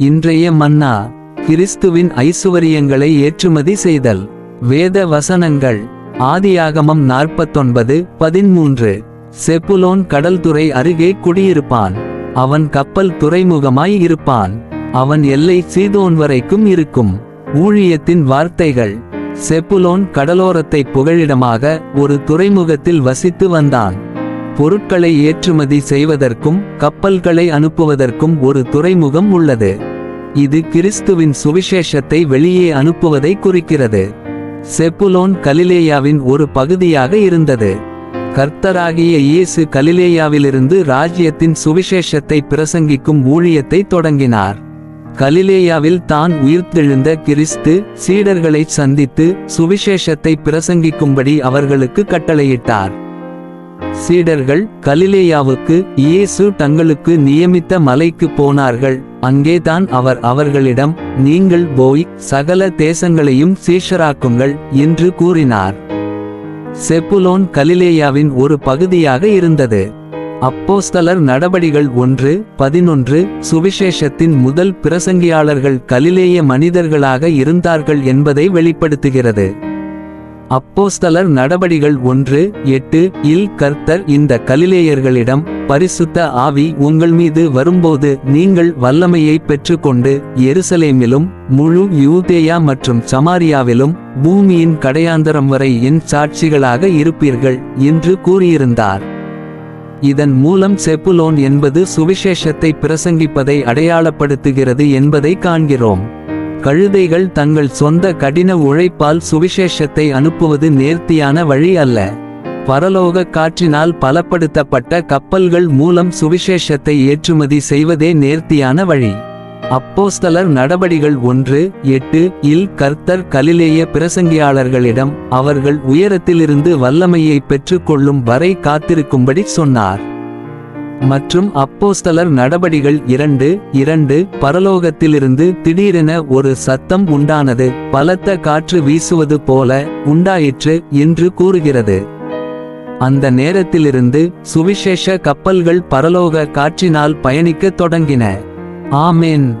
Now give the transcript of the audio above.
இன்றைய மன்னா கிறிஸ்துவின் ஐசுவரியங்களை ஏற்றுமதி செய்தல். வேத வசனங்கள் ஆதியாகமம் நாற்பத்தொன்பது பதிமூன்று. செப்புலோன் கடல்துறை அருகே குடியிருப்பான். அவன் கப்பல் துறைமுகமாய் இருப்பான். அவன் எல்லை சீதோன் வரைக்கும் இருக்கும். ஊழியத்தின் வார்த்தைகள். செப்புலோன் கடலோரத்தை புகழிடமாக ஒரு துறைமுகத்தில் வசித்து வந்தான். பொருட்களை ஏற்றுமதி செய்வதற்கும் கப்பல்களை அனுப்புவதற்கும் ஒரு துறைமுகம் உள்ளது. இது கிறிஸ்துவின் சுவிசேஷத்தை வெளியே அனுப்புவதை குறிக்கிறது. செப்புலோன் கலிலேயாவின் ஒரு பகுதியாக இருந்தது. கர்த்தராகிய இயேசு கலிலேயாவிலிருந்து ராஜ்யத்தின் சுவிசேஷத்தை பிரசங்கிக்கும் ஊழியத்தை தொடங்கினார். கலிலேயாவில் தான் உயிர்த்தெழுந்த கிறிஸ்து சீடர்களை சந்தித்து சுவிசேஷத்தை பிரசங்கிக்கும்படி அவர்களுக்கு கட்டளையிட்டார். சீடர்கள் கலிலேயாவுக்கு இயேசு தங்களுக்கு நியமித்த மலைக்கு போனார்கள். அங்கேதான் அவர் அவர்களிடம் நீங்கள் போய் சகல தேசங்களையும் சீஷராக்குங்கள் என்று கூறினார். செப்புலோன் கலிலேயாவின் ஒரு பகுதியாக இருந்தது. அப்போஸ்தலர் நடபடிகள் ஒன்று பதினொன்று சுவிசேஷத்தின் முதல் பிரசங்கியாளர்கள் கலிலேய மனிதர்களாக இருந்தார்கள் என்பதை வெளிப்படுத்துகிறது. அப்போஸ்தலர் நடபடிகள் ஒன்று எட்டு இல் கர்த்தர் இந்த கலிலேயர்களிடம் பரிசுத்த ஆவி உங்கள் மீது வரும்போது நீங்கள் வல்லமையை பெற்றுக்கொண்டு எருசலேமிலும் முழு யூதேயா மற்றும் சமாரியாவிலும் பூமியின் கடையாந்தரம் வரை என் சாட்சிகளாக இருப்பீர்கள் என்று கூறியிருந்தார். இதன் மூலம் செப்புலோன் என்பது சுவிசேஷத்தை பிரசங்கிப்பதை அடையாளப்படுத்துகிறது என்பதை காண்கிறோம். கழுதைகள் தங்கள் சொந்த கடின உழைப்பால் சுவிசேஷத்தை அனுப்புவது நேர்த்தியான வழி அல்ல. பரலோக காற்றினால் பலப்படுத்தப்பட்ட கப்பல்கள் மூலம் சுவிசேஷத்தை ஏற்றுமதி செய்வதே நேர்த்தியான வழி. அப்போஸ்தலர் நடபடிகள் ஒன்று எட்டு இல் கர்த்தர் கலிலேய பிரசங்கியாளர்களிடம் அவர்கள் உயரத்திலிருந்து வல்லமையை பெற்றுக்கொள்ளும் வரை காத்திருக்கும்படி சொன்னார். மற்றும் அப்போஸ்தலர் நடபடிகள் இரண்டு இரண்டு பரலோகத்திலிருந்து திடீரென ஒரு சத்தம் உண்டானது. பலத்த காற்று வீசுவது போல உண்டாயிற்று என்று கூறுகிறது. அந்த நேரத்திலிருந்து சுவிசேஷ கப்பல்கள் பரலோக காற்றினால் பயணிக்கத் தொடங்கின. ஆமென்.